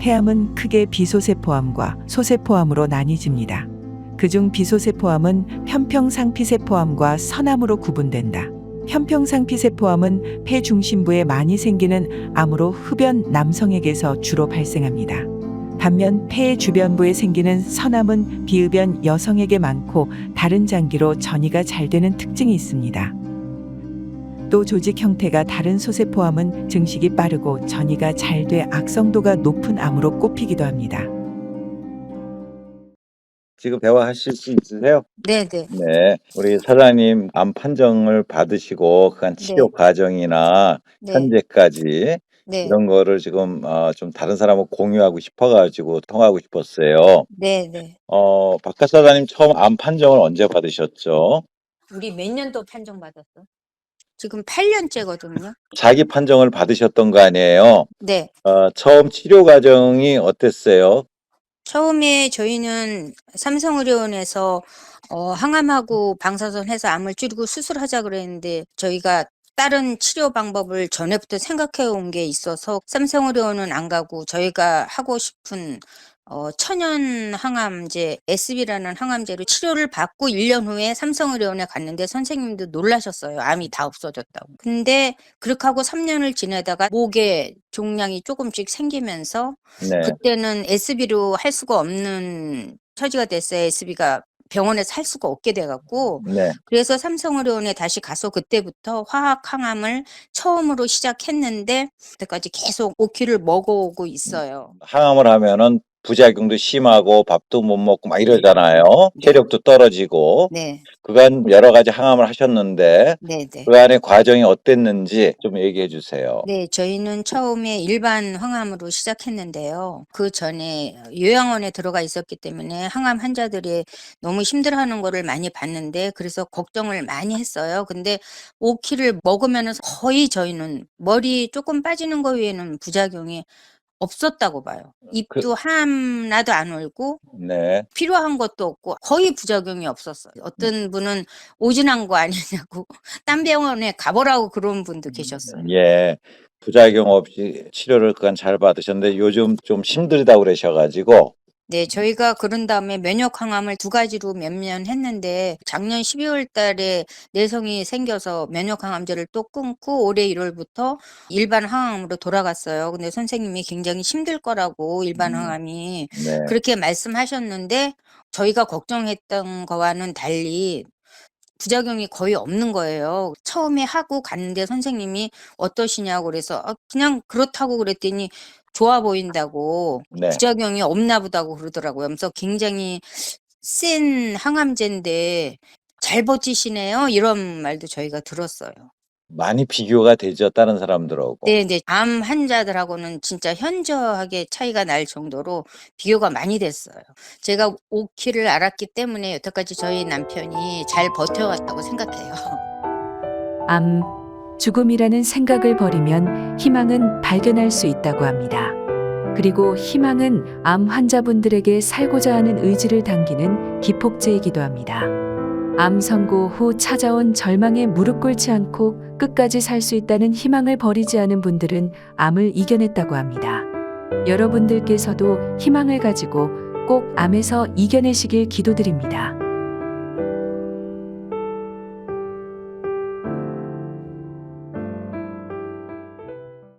폐암은 크게 비소세포암과 소세포암으로 나뉘집니다. 그중 비소세포암은 편평상피세포암과 선암으로 구분된다. 편평상피세포암은 폐 중심부에 많이 생기는 암으로 흡연 남성에게서 주로 발생합니다. 반면 폐 주변부에 생기는 선암은 비흡연 여성에게 많고 다른 장기로 전이가 잘 되는 특징이 있습니다. 또 조직 형태가 다른 소세포암은 증식이 빠르고 전이가 잘 돼 악성도가 높은 암으로 꼽히기도 합니다. 지금 대화하실 수 있으세요? 네네. 네. 우리 사장님 암 판정을 받으시고 그간 치료 네. 과정이나 네. 현재까지 네. 이런 거를 지금 어, 좀 다른 사람하고 공유하고 싶어가지고 통화하고 싶었어요. 네네. 어, 박하 사장님 처음 암 판정을 언제 받으셨죠? 우리 몇 년도 판정 받았어? 지금 8년째거든요. 자기 판정을 받으셨던 거 아니에요? 네. 어, 처음 치료 과정이 어땠어요? 처음에 저희는 삼성의료원에서 어, 항암하고 방사선 해서 암을 줄이고 수술하자 그랬는데 저희가 다른 치료 방법을 전에부터 생각해 온 게 있어서 삼성의료원은 안 가고 저희가 하고 싶은 어, 천연 항암제 SB라는 항암제로 치료를 받고 1년 후에 삼성의료원에 갔는데 선생님도 놀라셨어요. 암이 다 없어졌다고. 근데 그렇게 하고 3년을 지내다가 목에 종양이 조금씩 생기면서 네. 그때는 SB로 할 수가 없는 처지가 됐어요. SB가 병원에서 할 수가 없게 돼갖고 네. 그래서 삼성의료원에 다시 가서 그때부터 화학 항암을 처음으로 시작했는데 그때까지 계속 5키를 먹어오고 있어요. 항암을 하면은 부작용도 심하고 밥도 못 먹고 막 이러잖아요. 네. 체력도 떨어지고 네, 그간 여러 가지 항암을 하셨는데 네, 네. 그 안에 과정이 어땠는지 좀 얘기해 주세요. 네, 저희는 처음에 일반 항암으로 시작했는데요. 그 전에 요양원에 들어가 있었기 때문에 항암 환자들이 너무 힘들어하는 거를 많이 봤는데 그래서 걱정을 많이 했어요. 근데 5키를 먹으면 거의 저희는 머리 조금 빠지는 거 외에는 부작용이 없었다고 봐요. 입도 하나도 안 울고 네. 필요한 것도 없고 거의 부작용이 없었어요. 어떤 분은 오진한 거 아니냐고 딴 병원에 가보라고 그런 분도 계셨어요. 예. 부작용 없이 치료를 그간 잘 받으셨는데 요즘 좀 힘들다고 그러셔가지고 네, 저희가 그런 다음에 면역 항암을 두 가지로 몇 년 했는데 작년 12월 달에 내성이 생겨서 면역 항암제를 또 끊고 올해 1월부터 일반 항암으로 돌아갔어요. 근데 선생님이 굉장히 힘들 거라고 일반 음. 항암이 네. 그렇게 말씀하셨는데 저희가 걱정했던 거와는 달리 부작용이 거의 없는 거예요. 처음에 하고 갔는데 선생님이 어떠시냐고 그래서 아, 그냥 그렇다고 그랬더니 좋아 보인다고 네. 부작용이 없나 보다고 그러더라고요. 그래서 굉장히 센 항암제인데 잘 버티시네요. 이런 말도 저희가 들었어요. 많이 비교가 되죠 다른 사람들하고. 네, 네. 암 환자들하고는 진짜 현저하게 차이가 날 정도로 비교가 많이 됐어요. 제가 5키를 알았기 때문에 여태까지 저희 남편이 잘 버텨왔다고 생각해요. 암, 죽음이라는 생각을 버리면 희망은 발견할 수 있다고 합니다. 그리고 희망은 암 환자분들에게 살고자 하는 의지를 당기는 기폭제이기도 합니다. 암 선고 후 찾아온 절망에 무릎 꿇지 않고 끝까지 살 수 있다는 희망을 버리지 않은 분들은 암을 이겨냈다고 합니다. 여러분들께서도 희망을 가지고 꼭 암에서 이겨내시길 기도드립니다.